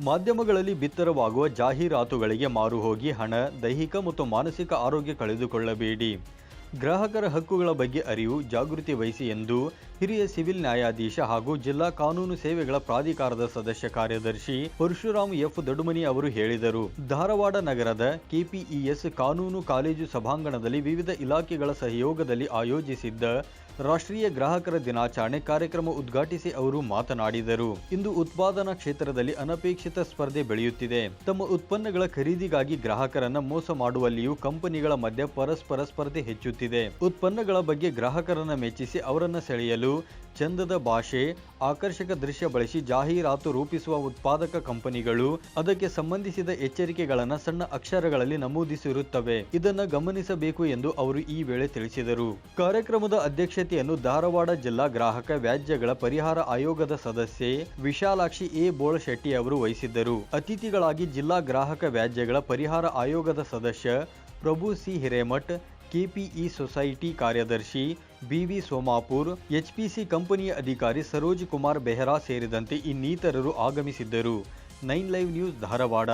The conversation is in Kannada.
ಮಾಧ್ಯಮಗಳಲ್ಲಿ ಬಿತ್ತರವಾಗುವ ಜಾಹೀರಾತುಗಳಿಗೆ ಮಾರು ಹೋಗಿ ಹಣ, ದೈಹಿಕ ಮತ್ತು ಮಾನಸಿಕ ಆರೋಗ್ಯ ಕಳೆದುಕೊಳ್ಳಬೇಡಿ. ಗ್ರಾಹಕರ ಹಕ್ಕುಗಳ ಬಗ್ಗೆ ಅರಿವು ಜಾಗೃತಿ ವಹಿಸಿ ಎಂದು ಹಿರಿಯ ಸಿವಿಲ್ ನ್ಯಾಯಾಧೀಶ ಹಾಗೂ ಜಿಲ್ಲಾ ಕಾನೂನು ಸೇವೆಗಳ ಪ್ರಾಧಿಕಾರದ ಸದಸ್ಯ ಕಾರ್ಯದರ್ಶಿ ಪರಶುರಾಮ್ ಎಫ್. ದಡುಮನಿ ಅವರು ಹೇಳಿದರು. ಧಾರವಾಡ ನಗರದ ಕೆಪಿಇಎಸ್ ಕಾನೂನು ಕಾಲೇಜು ಸಭಾಂಗಣದಲ್ಲಿ ವಿವಿಧ ಇಲಾಖೆಗಳ ಸಹಯೋಗದಲ್ಲಿ ಆಯೋಜಿಸಿದ್ದ ರಾಷ್ಟ್ರೀಯ ಗ್ರಾಹಕರ ದಿನಾಚರಣೆ ಕಾರ್ಯಕ್ರಮ ಉದ್ಘಾಟಿಸಿ ಅವರು ಮಾತನಾಡಿದರು. ಇಂದು ಉತ್ಪಾದನಾ ಕ್ಷೇತ್ರದಲ್ಲಿ ಅನಪೇಕ್ಷಿತ ಸ್ಪರ್ಧೆ ಬೆಳೆಯುತ್ತಿದೆ. ತಮ್ಮ ಉತ್ಪನ್ನಗಳ ಖರೀದಿಗಾಗಿ ಗ್ರಾಹಕರನ್ನ ಮೋಸ ಮಾಡುವಲ್ಲಿಯೂ ಕಂಪನಿಗಳ ಮಧ್ಯೆ ಪರಸ್ಪರ ಸ್ಪರ್ಧೆ ಹೆಚ್ಚುತ್ತಿದೆ. ಉತ್ಪನ್ನಗಳ ಬಗ್ಗೆ ಗ್ರಾಹಕರನ್ನ ಮೆಚ್ಚಿಸಿ ಅವರನ್ನ ಸೆಳೆಯಲು ಚಂದದ ಭಾಷೆ, ಆಕರ್ಷಕ ದೃಶ್ಯ ಬಳಸಿ ಜಾಹೀರಾತು ರೂಪಿಸುವ ಉತ್ಪಾದಕ ಕಂಪನಿಗಳು, ಅದಕ್ಕೆ ಸಂಬಂಧಿಸಿದ ಎಚ್ಚರಿಕೆಗಳನ್ನು ಸಣ್ಣ ಅಕ್ಷರಗಳಲ್ಲಿ ನಮೂದಿಸಿರುತ್ತವೆ. ಇದನ್ನು ಗಮನಿಸಬೇಕು ಎಂದು ಅವರು ಈ ವೇಳೆ ತಿಳಿಸಿದರು. ಕಾರ್ಯಕ್ರಮದ ಅಧ್ಯಕ್ಷತೆಯನ್ನು ಧಾರವಾಡ ಜಿಲ್ಲಾ ಗ್ರಾಹಕ ವ್ಯಾಜ್ಯಗಳ ಪರಿಹಾರ ಆಯೋಗದ ಸದಸ್ಯೆ ವಿಶಾಲಾಕ್ಷಿ ಎ. ಬೋಳಶೆಟ್ಟಿ ಅವರು ವಹಿಸಿದ್ದರು. ಅತಿಥಿಗಳಾಗಿ ಜಿಲ್ಲಾ ಗ್ರಾಹಕ ವ್ಯಾಜ್ಯಗಳ ಪರಿಹಾರ ಆಯೋಗದ ಸದಸ್ಯ Prabhu C. Hiremath, KPE society ಕಾರ್ಯದರ್ಶಿ ಬಿವಿ ಸೋಮಾಪುರ್, ಎಚ್ಪಿಸಿ ಕಂಪನಿಯ ಅಧಿಕಾರಿ ಸರೋಜ್ ಕುಮಾರ್ ಬೆಹ್ರಾ ಸೇರಿದಂತೆ ಇನ್ನಿತರರು ಆಗಮಿಸಿದ್ದರು. Nine live news Dharwad.